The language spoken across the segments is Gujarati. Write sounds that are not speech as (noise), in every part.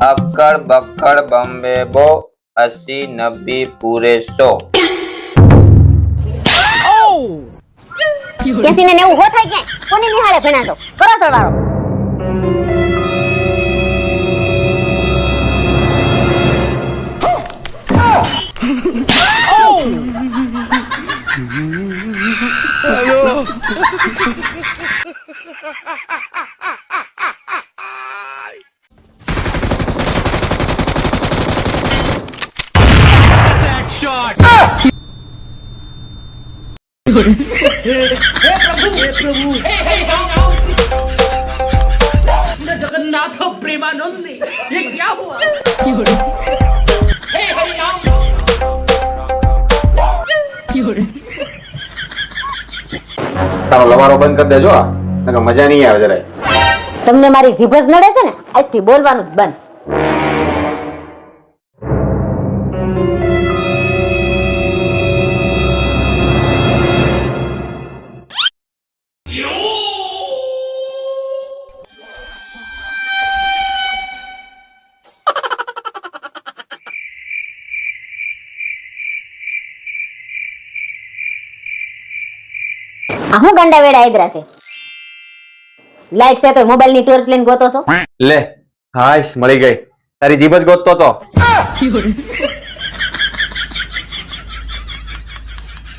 અક્કડ બક્કડ બમ્બે બો અસી નબ્બી પૂરે સો. કેસીને ને નેવું હો થાય ક્યાંય? કોની નિહાળે ભણા છો કરો સરવાળો. (laughs) (laughs) जगन्नाथ प्रेमानंदी ये क्या हुआ તારો લવારો બંધ કરી દેજો આ નકર મજા નહીં આવે જરાય તમને મારી જીભ જ નડે છે ને આજથી બોલવાનું જ બંધ આ હું ગાંડા વેડા આદરા છે? લાઈટ છે તો મોબાઈલની ટોર્ચ લઈને ગોતો છો? લે હાશ મળી ગઈ. તારી જીભ જ ગોતતો તો.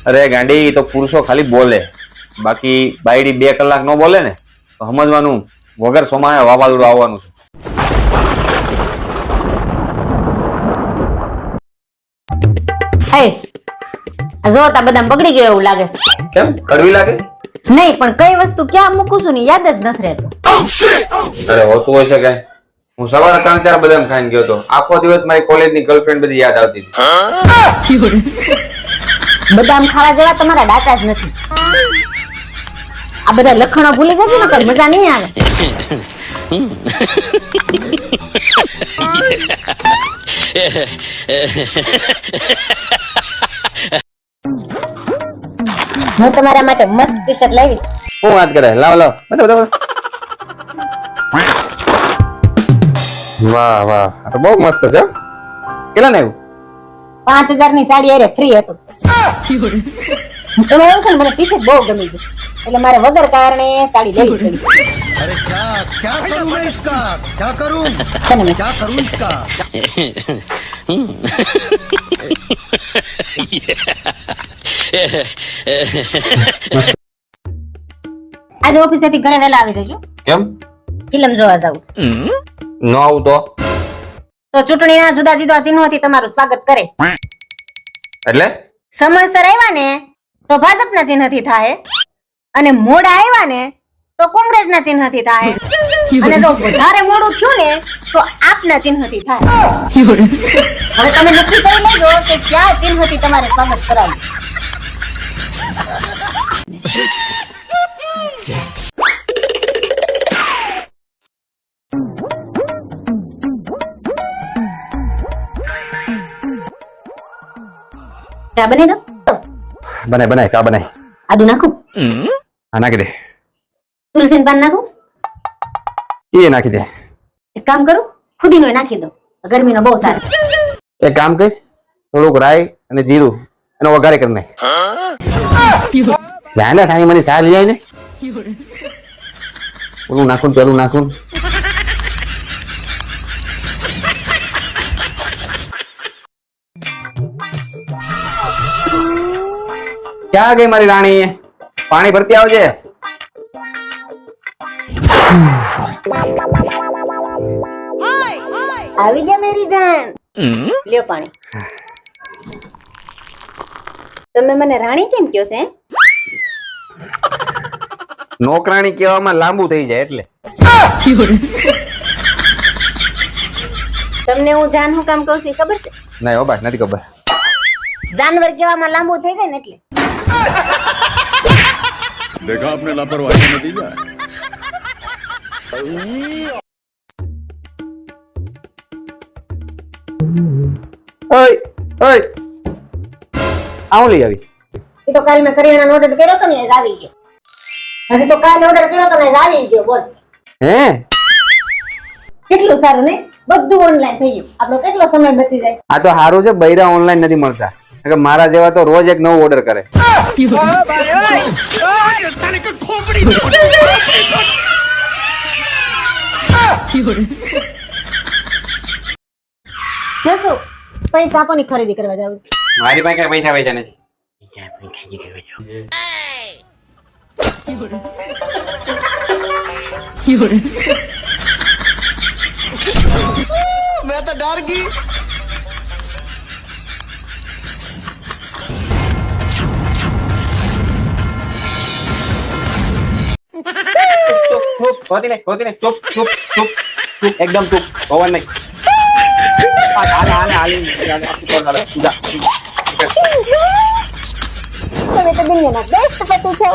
અરે ગાંડી તો પુરુષો ખાલી બોલે. બાકી બાયડી બે કલાક નો બોલે ને તો સમજવાનું વગર સોમાએ વાવાઝોડું આવવાનું છે. હે આ જો તા બધા બગડી ગયો એવું લાગે છે. કેમ? કડવી લાગે? નહીં પણ કઈ વસ્તુ ક્યાં મૂકું છું ને યાદ જ નથી રહેતું. અરે હોતું હોય છે કઈ. હું સવારે ત્રણ ચાર બદામ ખાઈને ગયો તો. આખો દિવસ મારી કોલેજની ગર્લફ્રેન્ડ બધી યાદ આવતી હતી. બદામ ખાવા જેવા તમારા ડાચા જ નથી. આ બધા લખણો ભૂલી જજો ને કઈ મજા નહીં આવે. (laughs) હું તમારા માટે મસ્ત ટી શર્ટ લાવી શું વાત કરે લાવ લાવ બતાવ બતાવ વાહ વાહ આ તો બહુ મસ્ત છે હો. કેટલા ને પાંચ હજાર ની સાડી અરે ફ્રી હતું એમાં એવું છે ને મને ટી શર્ટ બહુ ગમી ગયું એટલે મારે વગર કારણે સાડી લેવી પડી अरे क्या क्या करूं मैं इसका क्या करूं છે ને મિસ? क्या करूं इसका (laughs) આજે ઓફિસેથી ઘરે વેલા આવી જજો. કેમ? ફિલ્મ જોવા જાવું છે. ન આવું તો? તો ચૂંટણીના જુદા જુદા ચિહ્નોથી તમારું સ્વાગત કરે. એટલે? સમયસર આવ્યા ને તો ભાજપના ચિહ્નથી થાય. અને મોડા આવ્યા ને તો કોંગ્રેસના ચિહ્નથી થાય. અને જો વધારે મોડું થયું ને તો આપના ચિહ્નથી થાય. (laughs) હવે તમે નક્કી કરી લેજો કે કયા ચિહ્નથી તમારે સ્વાગત કરાવવું છે. ચા બની દો. બનાય બનાય કા બનાય. આદુ નાખું? હા નાખી દે. તુલસી પાન નાખું? એ નાખી દે. એક કામ કરું ફુદીનો નાખી દો. ગરમીનો બહુ સારો. એક કામ કર થોડુંક રાઈ અને જીરું એનો વઘારે કરી નાખ. રાખ મને ચા લઈ ને ઓલું નાખું પેલું નાખું ક્યાં ગઈ મારી રાણી? પાણી ભરતી આવજે. આવી ગયા મેરી જાન. લ્યો પાણી. તમે મને રાણી કેમ કહો છો હે? નોકરાણી કહેવામાં લાંબુ થઈ જાય એટલે. તમને હું જાનનું કામ કહું છું ખબર છે? ના હો બસ નથી ખબર. જાનવર કહેવામાં લાંબુ થઈ જાય ને એટલે. દેખા આપને લાપરવાહી નથી જાય ઓય ઓય આવું લઈ આવી એ તો કાલ મેં કરિયાણાનો ઓર્ડર કર્યો હતો ને આજ આવી ગયો. હજી તો કાલે ઓર્ડર કર્યો તો ને આવી ગયો બોલ. હે? કેટલું સારું નહીં? બધું ઓનલાઈન થઈ ગયું. આપણો કેટલો સમય બચી જાય? આ તો સારું છે બૈરા ઓનલાઈન નથી મળતા. કે મારા જેવા તો રોજ એક નવો ઓર્ડર કરે. જસુ પૈસા આપોની ખરીદી કરવા જાવ મારી પાસે પૈસા પૈસા પૈસા નથી ચૂપ ચૂપ હોતી નહીં હોતી નહીં ચૂપ ચૂપ ચૂપ ચૂપ એકદમ ચૂપ હોવાનું નહીં હાલે હાલે હાલે હાલે હાલે હાલે જા તમે તો દુનિયાના બેસ્ટ પતિ છો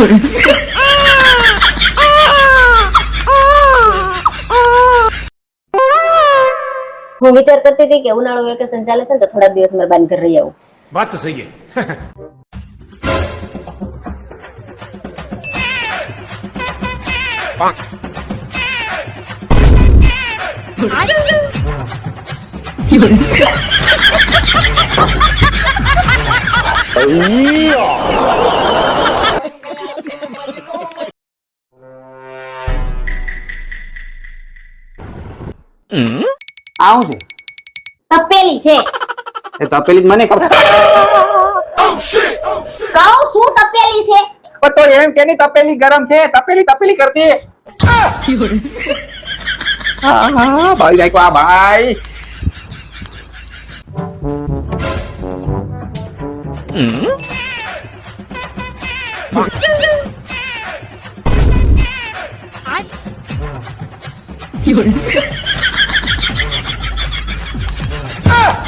有人。હું વિચાર કરતી હતી કે ઉનાળુ વેકેશન ચાલે છે ને તો થોડાક દિવસ મારે બાન ઘર રહી આવું વાત તો સહી है 哎呀！આવું છે? તપેલી છે. એ તપેલી જ મને ખબર. કહું શું તપેલી છે? પણ તો એમ કેની તપેલી ગરમ છે. તપેલી તપેલી કરતી. હા હા ભાઈ જાય આ ભાઈ.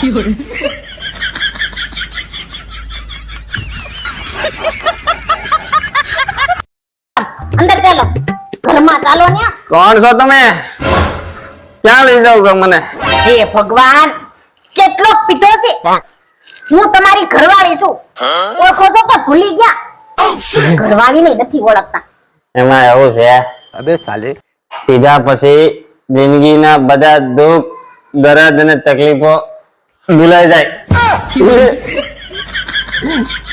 અંદર ચાલો ઘરમાં ચાલો ને કોણ છો તમે ક્યાં લઈ જાવ મને હે ભગવાન કેટલો પીધો છે હું તમારી ઘરવાળી છું ઓળખો છો તો ભૂલી ગયા ઘરવાળી નહીં નથી ઓળખતા એમાં એવું છે અબે સાલે પીધા પછી જિંદગીના બધા દુઃખ દરદ અને તકલીફો ભૂલાઈ જાય.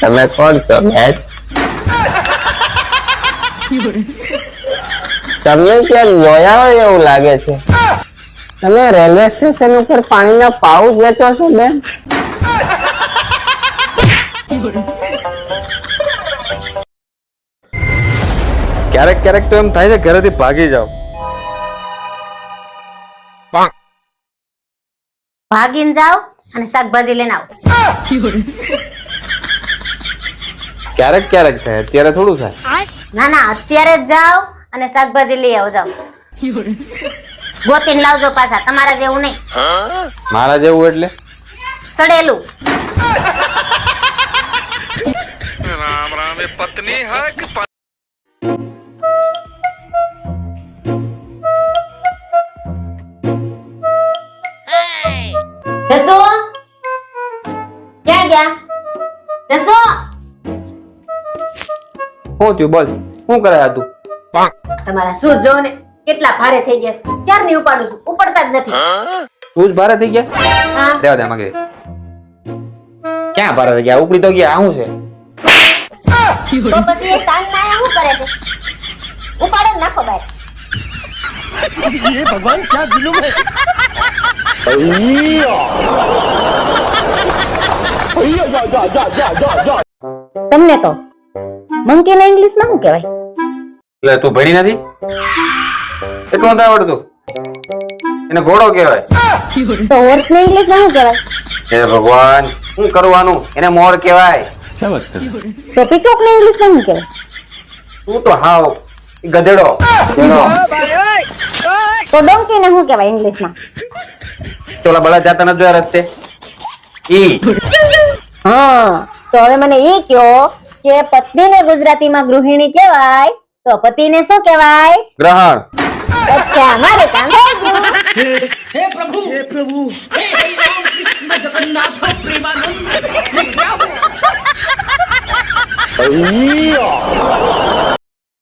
તમે કોણ છો? બેન તમને ક્યાંક જોયા હોય એવું લાગે છે. તમે રેલવે સ્ટેશન ઉપર પાણીના પાઉચ વેચો છો બેન? ક્યારેક ક્યારેક તો એમ થાય છે ઘરેથી ભાગી જાવ ભાગીને જાઓ? અને શાકભાજી લઈને આવો. ક્યારેક ક્યારેક થાય અત્યારે થોડું થાય. ના ના અત્યારે જ જાઓ અને શાકભાજી લઈ આવો જાઓ. ગોતીને લાવજો પાછા તમારા જેવું નહીં. મારા જેવું એટલે? સડેલું. જસુ જસુ શું થયું બોલ શું કરે આ તું તમારા શું જો ને કેટલા ભારે થઈ ગયા છે. ક્યારની ઉપાડું છું ઉપડતા જ નથી તું જ ભારે થઈ ગયા હા દેવા દે માગે ક્યાં ભારે થઈ ગયા ઉપડી તો ગયા આ શું છે તો પછી એ સાંજ ના શું કરે છે ઉપાડો ને નાખો બહાર ये भगवान क्या जुलुम है તમને તો મંકીને ઇંગ્લિશમાં શું કહેવાય? એટલે તું ભણી નથી? એટલું નથી આવડતું એને ઘોડો કહેવાય. તો હોર્સ ને ઇંગ્લિશમાં શું કહેવાય? હે ભગવાન શું કરવાનું? એને મોર કહેવાય. તો પીકોક ને ઇંગ્લિશમાં શું કહેવાય? તું તો હાવ ગધેડો. તો ડોંકી ને શું કહેવાય ઇંગ્લિશમાં? ચોલા બળા જાતા ન જોયા રસ્તે? ઈ. હા. તો હવે મને એ કયો કે પત્ની ને ગુજરાતી માં ગૃહિણી કેવાય તો પતિને શું કેવાય ગ્રહણ. પ્રભુ. પ્રભુ.